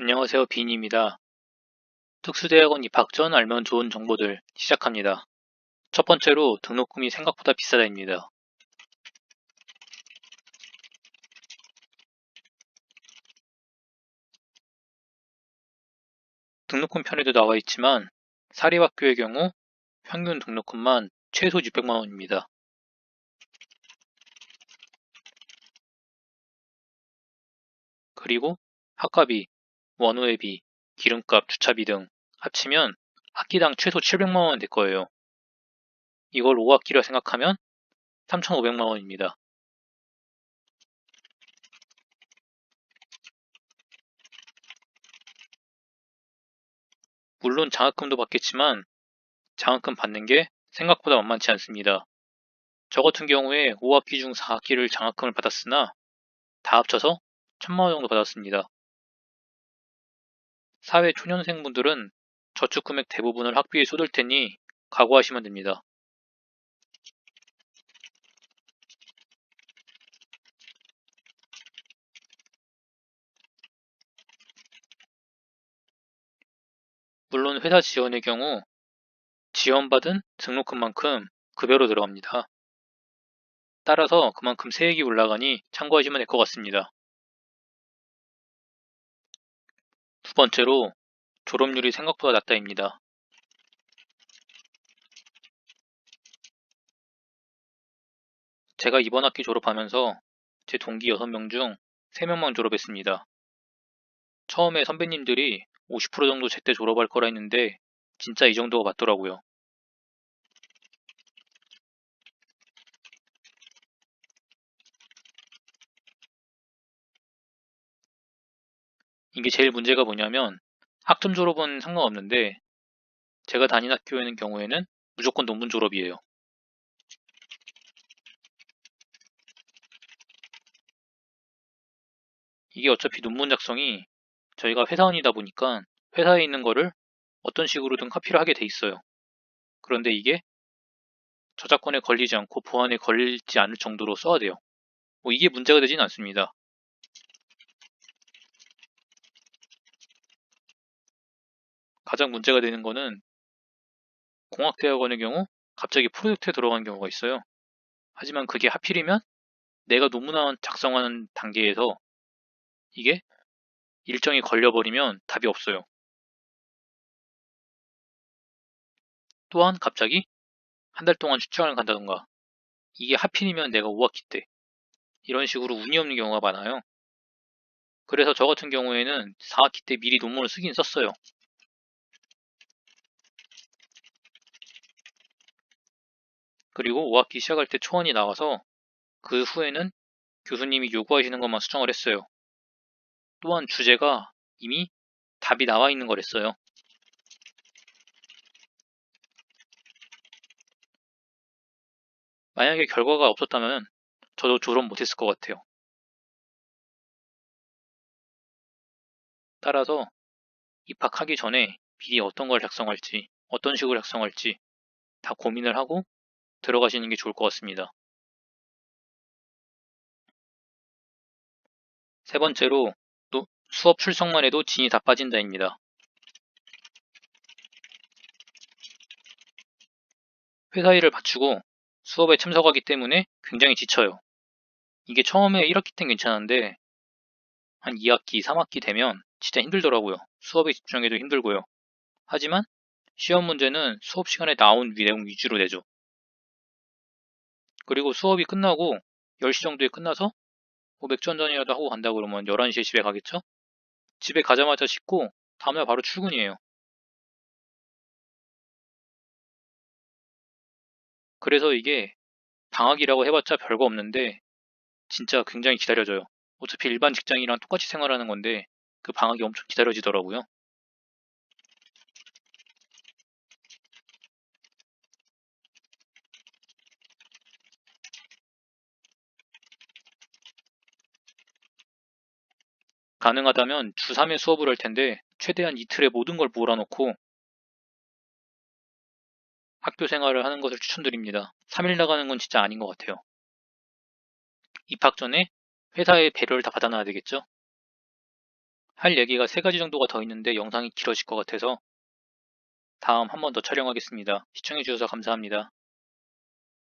안녕하세요. 빈입니다. 특수대학원 입학 전 알면 좋은 정보들 시작합니다. 첫 번째로 등록금이 생각보다 비싸다입니다. 등록금 편에도 나와 있지만 사립학교의 경우 평균 등록금만 최소 600만 원입니다. 그리고 학과비, 원호회비, 기름값, 주차비 등 합치면 학기당 최소 700만 원 될 거예요. 이걸 5학기라 생각하면 3,500만 원입니다. 물론 장학금도 받겠지만 장학금 받는 게 생각보다 만만치 않습니다. 저 같은 경우에 5학기 중 4학기를 장학금을 받았으나 다 합쳐서 1000만 원 정도 받았습니다. 사회 초년생분들은 저축 금액 대부분을 학비에 쏟을 테니 각오하시면 됩니다. 물론 회사 지원의 경우 지원받은 등록금만큼 급여로 들어갑니다. 따라서 그만큼 세액이 올라가니 참고하시면 될 것 같습니다. 번째로 졸업률이 생각보다 낮다입니다. 제가 이번 학기 졸업하면서 제 동기 6명 중 3명만 졸업했습니다. 처음에 선배님들이 50% 정도 제때 졸업할 거라 했는데 진짜 이 정도가 맞더라고요. 이게 제일 문제가 뭐냐면 학점 졸업은 상관없는데 제가 다닌 학교에는 경우에는 무조건 논문 졸업이에요. 이게 어차피 논문 작성이 저희가 회사원이다 보니까 회사에 있는 거를 어떤 식으로든 카피를 하게 돼 있어요. 그런데 이게 저작권에 걸리지 않고 보안에 걸리지 않을 정도로 써야 돼요. 뭐 이게 문제가 되진 않습니다. 가장 문제가 되는 거는 공학대학원의 경우 갑자기 프로젝트에 들어간 경우가 있어요. 하지만 그게 하필이면 내가 논문안 작성하는 단계에서 이게 일정이 걸려버리면 답이 없어요. 또한 갑자기 한 달 동안 출장을 간다던가 이게 하필이면 내가 5학기 때 이런 식으로 운이 없는 경우가 많아요. 그래서 저 같은 경우에는 4학기 때 미리 논문을 쓰긴 썼어요. 그리고 5학기 시작할 때 초원이 나와서 그 후에는 교수님이 요구하시는 것만 수정을 했어요. 또한 주제가 이미 답이 나와 있는 거랬어요. 만약에 결과가 없었다면 저도 졸업 못했을 것 같아요. 따라서 입학하기 전에 미리 어떤 걸 작성할지, 어떤 식으로 작성할지 다 고민을 하고 들어가시는 게 좋을 것 같습니다. 세 번째로 수업 출석만 해도 진이 다 빠진다입니다. 회사 일을 바치고 수업에 참석하기 때문에 굉장히 지쳐요. 이게 처음에 1학기 땐 괜찮은데 한 2학기, 3학기 되면 진짜 힘들더라고요. 수업에 집중해도 힘들고요. 하지만 시험 문제는 수업 시간에 나온 내용 위주로 내죠. 그리고 수업이 끝나고 10시 정도에 끝나서 뭐 맥주 한잔이라도 하고 간다 그러면 11시에 집에 가겠죠? 집에 가자마자 씻고 다음날 바로 출근이에요. 그래서 이게 방학이라고 해봤자 별거 없는데 진짜 굉장히 기다려져요. 어차피 일반 직장이랑 똑같이 생활하는 건데 그 방학이 엄청 기다려지더라고요. 가능하다면 주 3회 수업을 할 텐데 최대한 이틀에 모든 걸 몰아놓고 학교 생활을 하는 것을 추천드립니다. 3일 나가는 건 진짜 아닌 것 같아요. 입학 전에 회사의 배려를 다 받아놔야 되겠죠? 할 얘기가 세 가지 정도가 더 있는데 영상이 길어질 것 같아서 다음 한 번 더 촬영하겠습니다. 시청해주셔서 감사합니다.